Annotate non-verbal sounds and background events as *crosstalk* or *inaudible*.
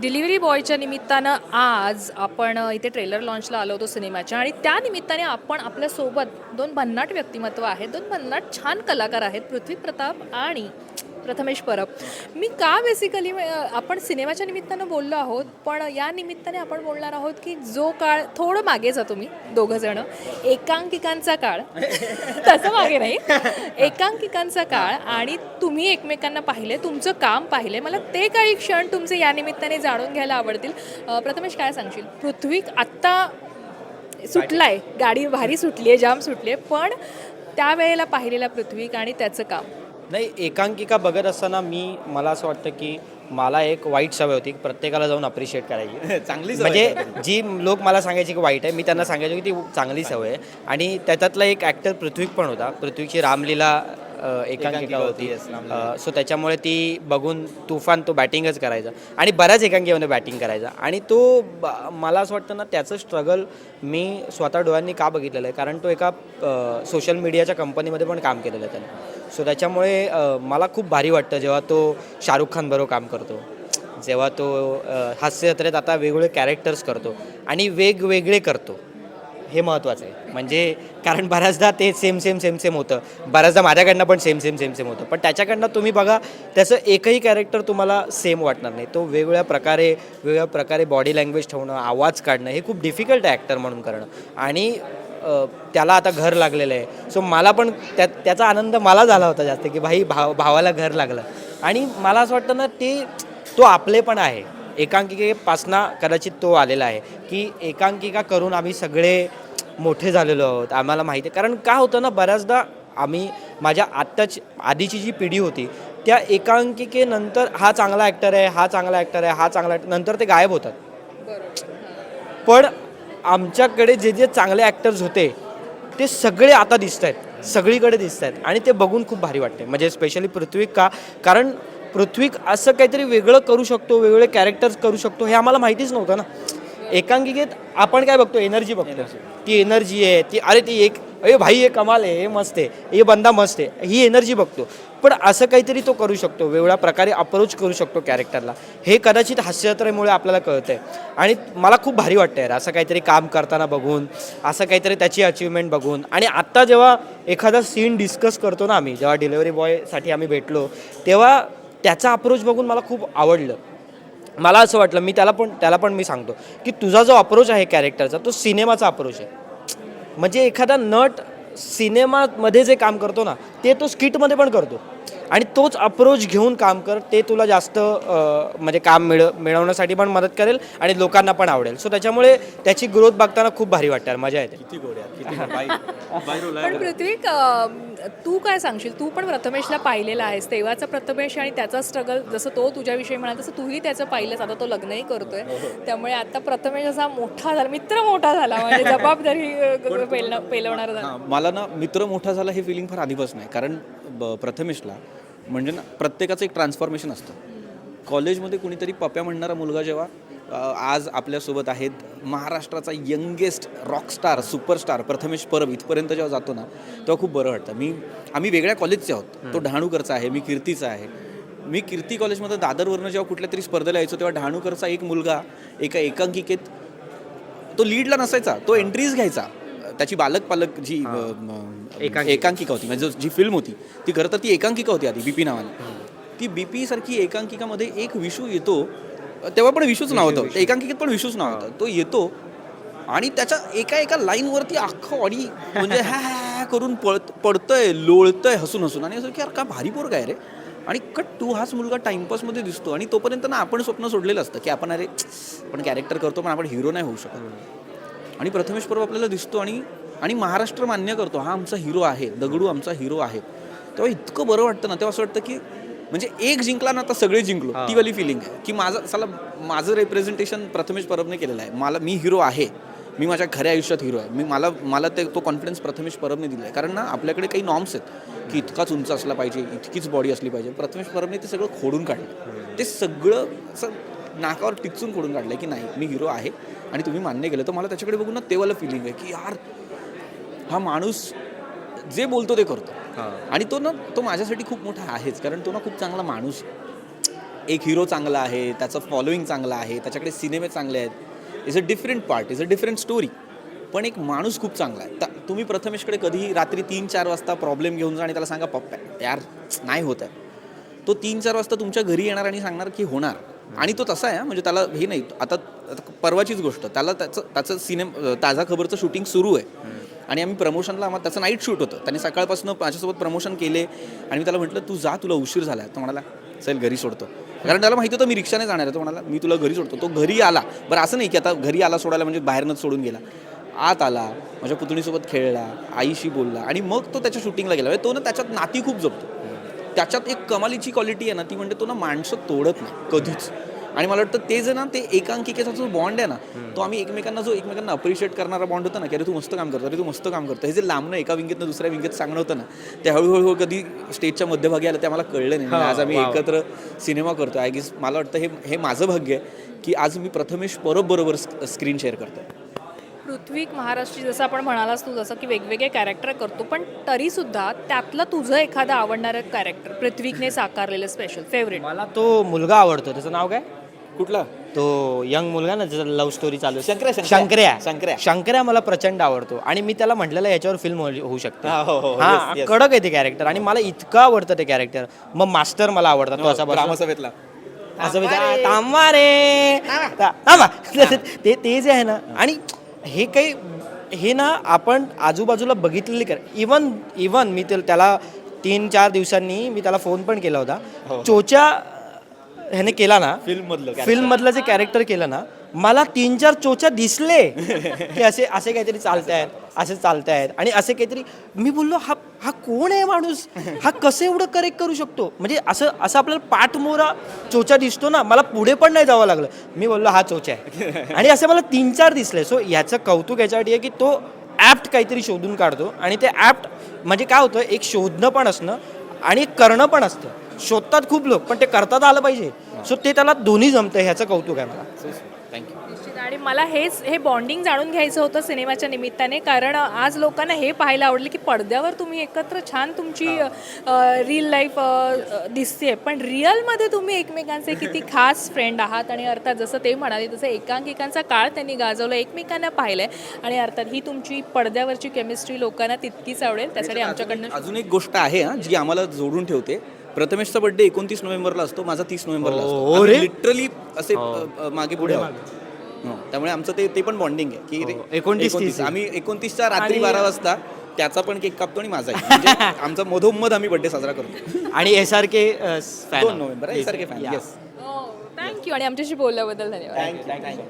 Delivery बॉयच्या निमित्तानं आज आपण इथे ट्रेलर लॉन्चला आलो होतो सिनेमाच्या आणि त्या निमित्ताने आपण आपल्यासोबत दोन भन्नाट व्यक्तिमत्व आहेत दोन भन्नाट छान कलाकार आहेत पृथ्वी प्रताप आणि प्रथमेश परब. मी का बेसिकली आपण सिनेमाच्या निमित्तानं बोललो आहोत पण या निमित्ताने आपण बोलणार आहोत की जो काळ थोडं मागे जा तुम्ही दोघं जण. एकांकिकांचा काळ. *laughs* तसं मागे नाही. एकांकिकांचा काळ आणि तुम्ही एकमेकांना पाहिले तुमचं काम पाहिले. मला ते काही क्षण तुमचे या निमित्ताने जाणून घ्यायला आवडतील. प्रथमेश काय सांगशील? पृथ्वी आत्ता सुटलाय. गाडी भारी सुटली आहे जाम सुटली आहे पण त्यावेळेला पाहिलेला पृथ्वीक आणि त्याचं काम. नाही एकांकिका बघत असताना मी मला असं वाटतं की मला एक वाईट सवय होती की प्रत्येकाला जाऊन अप्रिशिएट करायची. *laughs* चांगली म्हणजे जी लोक मला सांगायची की वाईट आहे मी त्यांना सांगायचो की ती चांगली सवय आहे. आणि त्याच्यातला एक ॲक्टर पृथ्वीक पण होता. पृथ्वीची रामलीला एकांकिका होती. सो त्याच्यामुळे ती बघून तुफान तो बॅटिंगच करायचा. आणि बऱ्याच एकांकिकामध्ये बॅटिंग करायचा. आणि तो मला असं वाटतं ना त्याचं स्ट्रगल मी स्वतः डोळ्यांनी का बघितलेलं आहे? कारण तो एका सोशल मीडियाच्या कंपनीमध्ये पण काम केलेलं आहे त्याने. सो त्याच्यामुळे मला खूप भारी वाटतं जेव्हा तो शाहरुख खान बरोबर काम करतो. जेव्हा तो अ, हास्य जत्रेत आता वेगवेगळे कॅरेक्टर्स करतो. आणि वेगवेगळे करतो. हे महत्त्वाचं आहे. म्हणजे कारण बऱ्याचदा ते सेम सेम सेम सेम होतं. बऱ्याचदा माझ्याकडनं पण सेम सेम सेम सेम होतं. पण त्याच्याकडनं तुम्ही बघा त्याचं एकही कॅरेक्टर तुम्हाला सेम वाटणार नाही. तो वेगवेगळ्या प्रकारे वेगवेगळ्या प्रकारे बॉडी लँग्वेज ठेवणं आवाज काढणं हे खूप डिफिकल्ट आहे ॲक्टर म्हणून करणं. आणि त्याला आता घर लागलेलं आहे. सो मला पण त्या त्याचा आनंद मला झाला होता जास्त की भाई भाव भावाला घर लागलं. आणि मला असं वाटतं ना ते तो आपले पण आहे. एकांकिकेपासनं कदाचित तो आलेला आहे की एकांकिका करून आम्ही सगळे मोठे झालेलो आहोत आम्हाला माहिती आहे. कारण का होतं ना बऱ्याचदा आम्ही माझ्या आत्ताची आधीची जी पिढी होती त्या एकांकिकेनंतर हा चांगला ॲक्टर आहे हा चांगला ॲक्टर आहे हा चांगला नंतर ते गायब होतात. पण आमच्याकडे जे जे चांगले ॲक्टर्स होते ते सगळे आता दिसत आहेत सगळीकडे दिसत आहेत आणि ते बघून खूप भारी वाटते म्हणजे स्पेशली पृथ्वी का कारण पृथ्वीक असं काहीतरी वेगळं करू शकतो वेगवेगळे कॅरेक्टर्स करू शकतो हे आम्हाला माहितीच नव्हतं ना. एकांकिकेत आपण काय बघतो? एनर्जी बघतो. ती एनर्जी आहे ती अरे ती एक अरे भाई हे कमाल आहे हे मस्त आहे हे बंदा मस्त आहे ही एनर्जी बघतो. पण असं काहीतरी तो करू शकतो वेगळ्या प्रकारे अप्रोच करू शकतो कॅरेक्टरला हे कदाचित हास्यजत्रेमुळे आपल्याला कळतं आहे आणि मला खूप भारी वाटतं यार असं काहीतरी काम करताना बघून असं काहीतरी त्याची अचिव्हमेंट बघून. आणि आत्ता जेव्हा एखादा सीन डिस्कस करतो ना आम्ही जेव्हा डिलेवरी बॉयसाठी आम्ही भेटलो तेव्हा त्याचा अप्रोच बघून मला खूप आवडलं. मला असं वाटलं मी त्याला पण त्याला पण मी सांगतो की तुझा जो अप्रोच आहे कॅरेक्टरचा तो सिनेमाचा अप्रोच आहे. म्हणजे एखादा नट सिनेमामध्ये जे काम करतो ना ते तो स्किटमध्ये पण करतो. आणि तोच अप्रोच घेऊन काम कर ते तुला जास्त म्हणजे काम मिळ मिळवण्यासाठी पण मदत करेल आणि लोकांना पण आवडेल. सो त्याच्यामुळे त्याची ग्रोथ बघताना खूप भारी वाटते यार, मजा येते. किती गोड आहे किती बाई बाई रोल पण पृथ्वीक तू काय सांगशील? तू पण प्रथमेशला पाहिलेला आहेस तेव्हाचा प्रथमेश आणि त्याचा स्ट्रगल जसं तो तुझ्याविषयी म्हणाला तसं तूही त्याचं पाहिलंस. आता तो लग्नही करतोय. त्यामुळे आता प्रथमेश असा मोठा झाला मित्र मोठा झाला म्हणजे *laughs* जबाबदारी पेलवणारा झाला. हां मला ना मित्र मोठा झाला हे फिलिंग फार आधीपासून आहे. कारण प्रथमेशला म्हणजे ना प्रत्येकाचं एक ट्रान्सफॉर्मेशन असतं. कॉलेजमध्ये कुणीतरी पप्या म्हणणारा मुलगा जेव्हा आज आपल्यासोबत आहेत महाराष्ट्राचा youngest rockstar superstar Prathamesh Parab इथपर्यंत जेव्हा जातो ना तेव्हा खूप बरं वाटतं. मी आम्ही वेगळ्या कॉलेजचे आहोत. तो डहाणूकरचा आहे मी कीर्तीचा आहे. मी कीर्ती कॉलेजमध्ये दादरवरनं जेव्हा कुठल्या तरी स्पर्धेला यायचो तेव्हा डहाणूकरचा एक मुलगा एका एकांकिकेत तो लीडला नसायचा तो एंट्रीज घ्यायचा. त्याची बालक पालक जी म, एकांकिका होती. म्हणजे जो- फिल्म होती ती खरं तर ती एकांकिका होती आधी बीपी नावाने. ती बीपी सारखी एकांकिकामध्ये एक विशू येतो तेव्हा पण विशूच नाव होतं. एकांकिकेत पण विशूच नाव होतं. तो येतो आणि त्याच्या एका एका लाईनवरती अख्खं ऑडी म्हणजे हॅ हॅ हॅ करून पळत पडतंय लोळतंय हसून हसून. आणि असं की यार का भारी पोर काय रे. आणि कट टू हाच मुलगा टाइमपासमध्ये दिसतो. आणि तोपर्यंत ना आपण स्वप्न सोडलेलं असतं की आपण अरे आपण कॅरेक्टर करतो पण आपण हिरो नाही होऊ शकत. आणि प्रथमेश परब आपल्याला दिसतो आणि आणि महाराष्ट्र मान्य करतो हा आमचा हिरो आहे दगडू आमचा हिरो आहे. तेव्हा इतकं बरं वाटतं ना तेव्हा असं वाटतं की म्हणजे एक जिंकला ना आता सगळे जिंकलो ती वाली फिलिंग आहे. की माझं चला माझं रिप्रेझेंटेशन प्रथमेश परबने केलेलं आहे. मला मी हिरो आहे. मी माझ्या खऱ्या आयुष्यात हिरो आहे. मी मला मला ते तो कॉन्फिडन्स प्रथमेश परबने दिला आहे. कारण ना आपल्याकडे काही नॉर्म्स आहेत की इतकाच उंच असला पाहिजे इतकीच बॉडी असली पाहिजे. प्रथमेश परबने ते सगळं खोडून काढलं. ते सगळं असं नाकावर टिचून खोडून काढलं की नाही मी हिरो आहे. आणि तुम्ही मान्य केलं तर मला त्याच्याकडे बघून ना तेव्हाला फिलिंग आहे की यार हा माणूस जे बोलतो ते करतो. आणि तो ना तो माझ्यासाठी खूप मोठा आहेच कारण तो ना खूप चांगला माणूस. एक हिरो चांगला आहे त्याचं फॉलोईंग चांगलं आहे त्याच्याकडे सिनेमे चांगले आहेत. Is a different part is a different story पण एक माणूस खूप चांगला आहे. ता- तुम्ही प्रथमेशकडे कधी रात्री तीन चार वाजता प्रॉब्लेम घेऊन जा आणि त्याला सांगा पप्पा यार नाही होत आहे. तो तीन चार वाजता तुमच्या घरी येणार आणि सांगणार की होणार. आणि तो तसा आहे म्हणजे त्याला हे नाही. आता परवाचीच गोष्ट. त्याला त्याचं त्याचं सिनेम ताजा खबरचं शूटिंग सुरू आहे. आणि आम्ही प्रमोशनला आम्हाला त्याचं नाईट शूट होतं. त्याने सकाळपासून माझ्यासोबत प्रमोशन केले. आणि मी त्याला म्हटलं तू जा तुला उशीर झाला तो म्हणाला चल घरी सोडतो. कारण त्याला माहिती होतं मी रिक्षाने जाणार आहे. तो म्हणाला मी तुला घरी सोडतो. तो घरी आला. बरं असं नाही की आता घरी आला सोडायला म्हणजे बाहेरनंच सोडून गेला. आत आला माझ्या पुतणीसोबत खेळला आईशी बोलला. आणि मग तो त्याच्या शूटिंगला गेला. म्हणजे तो ना त्याच्यात नाती खूप जपतो. त्याच्यात एक कमालीची क्वालिटी आहे ना ती म्हणजे तो ना माणसं तोडत नाही कधीच. आणि मला वाटतं ते जे ना ते एकांकिकेचा जो बॉन्ड आहे ना तो आम्ही एकमेकांना जो एकमेकांना अप्रिशिएट करणारा बॉन्ड होता ना की अरे तू मस्त काम करतो अरे तू मस्त काम करतो हे जे लांबणं एका विंगेतनं दुसऱ्या विंगेत सांगणं होतं ना ते हळूहळू कधी स्टेजच्या मध्यभागी आलं ते आम्हाला कळलं नाही. आज आम्ही एकत्र सिनेमा करतो आय गेस मला वाटतं हे हे माझं भाग्य आहे की आज मी प्रथमेश परब बरोबर स्क्रीन शेअर करतो पृथ्वी महाराष्ट्री जसं आपण म्हणालास तू जसं की वेगवेगळे कॅरेक्टर करतो पण तरी सुद्धा त्यातलं तुझं एखादं आवडणारं कॅरेक्टर पृथ्वीकने साकारलेलं स्पेशल फेवरेट मला तो मुलगा आवडतो. त्याचं नाव काय? कुठला? तो यंग मुलगा ना ज्याचं लव्ह स्टोरी चालू आहे. शंकर्या, शंकर्या. शंकर्या. शंकर्या. शंकर्या मला प्रचंड आवडतो. आणि मी त्याला म्हटलेलं याच्यावर फिल्म होऊ शकते. हा, हो, हो, हा yes, yes. कडक आहे ते कॅरेक्टर आणि मला इतकं आवडतं ते कॅरेक्टर मग मास्टर मला आवडतात तो असा बसून- ग्रामसभेतला. असं विचार थांबा रे. थांबा. ते ते जे आहे ना आणि हे काही हे ना आपण आजूबाजूला बघितलेले कर इवन इवन मी ते- त्याला तीन चार दिवसांनी मी त्याला फोन पण केला होता. चोच्या ह्याने केला ना फिल्म मधलं फिल्म मधलं जे कॅरेक्टर केलं ना मला तीन चार चोच्या दिसले की असे असे काहीतरी चालतायत असे चालतायत. आणि असे काहीतरी मी बोललो हा हा कोण आहे माणूस? हा कसं एवढं करेक्ट करू शकतो? म्हणजे असं असं आपल्याला पाठमोरा चोचा दिसतो ना मला पुढे पण नाही जावं लागलं. मी बोललो हा चोचा आहे. आणि असे मला तीन चार दिसले. सो याचं कौतुक याच्यासाठी आहे की तो ॲप्ट काहीतरी शोधून काढतो. आणि ते ॲप्ट म्हणजे काय होतं एक शोधणं पण असणं आणि एक करणं पण असतं. शोधतात खूप लोक पण ते करतात आलं पाहिजे. सो ते त्याला दोन्ही जमतं ह्याचं कौतुक आहे मला. थँक्यू निश्चित. आणि मला हेच हे बॉन्डिंग जाणून घ्यायचं होतं सिनेमाच्या निमित्ताने कारण आज लोकांना हे पाहायला आवडलं की पडद्यावर तुम्ही एकत्र छान तुमची रील लाईफ दिसते पण रिअलमध्ये तुम्ही एकमेकांचे किती खास फ्रेंड आहात आणि अर्थात जसं ते म्हणाले तसं एकांकिकांचा काळ त्यांनी गाजवला एकमेकांना पाहिलंय. आणि अर्थात ही तुमची पडद्यावरची केमिस्ट्री लोकांना तितकीच आवडेल. त्यासाठी आमच्याकडनं अजून एक गोष्ट आहे जी आम्हाला जोडून ठेवते. प्रथमेशचा बर्थडे एकोणतीस नोव्हेंबरला असतो माझा तीस नोव्हेंबरला हो असतो रे. लिटरली असे अ, अ, मागे पुढे आहोत. हो, त्यामुळे आमचं ते ते पण बॉन्डिंग आहे की रे, हो, 29 29, आम्ही एकोणतीसच्या रात्री बारा वाजता त्याचा पण केक कापतो आणि माझा म्हणजे *laughs* आमचा मधोमध आम्ही बर्थडे साजरा करतो. आणि एस आर के फॅन दोन नोव्हेंबर आहे सारखे फॅन येस थँक्यू आणि आमच्याशी बोलल्याबद्दल धन्यवाद. Thank you thank you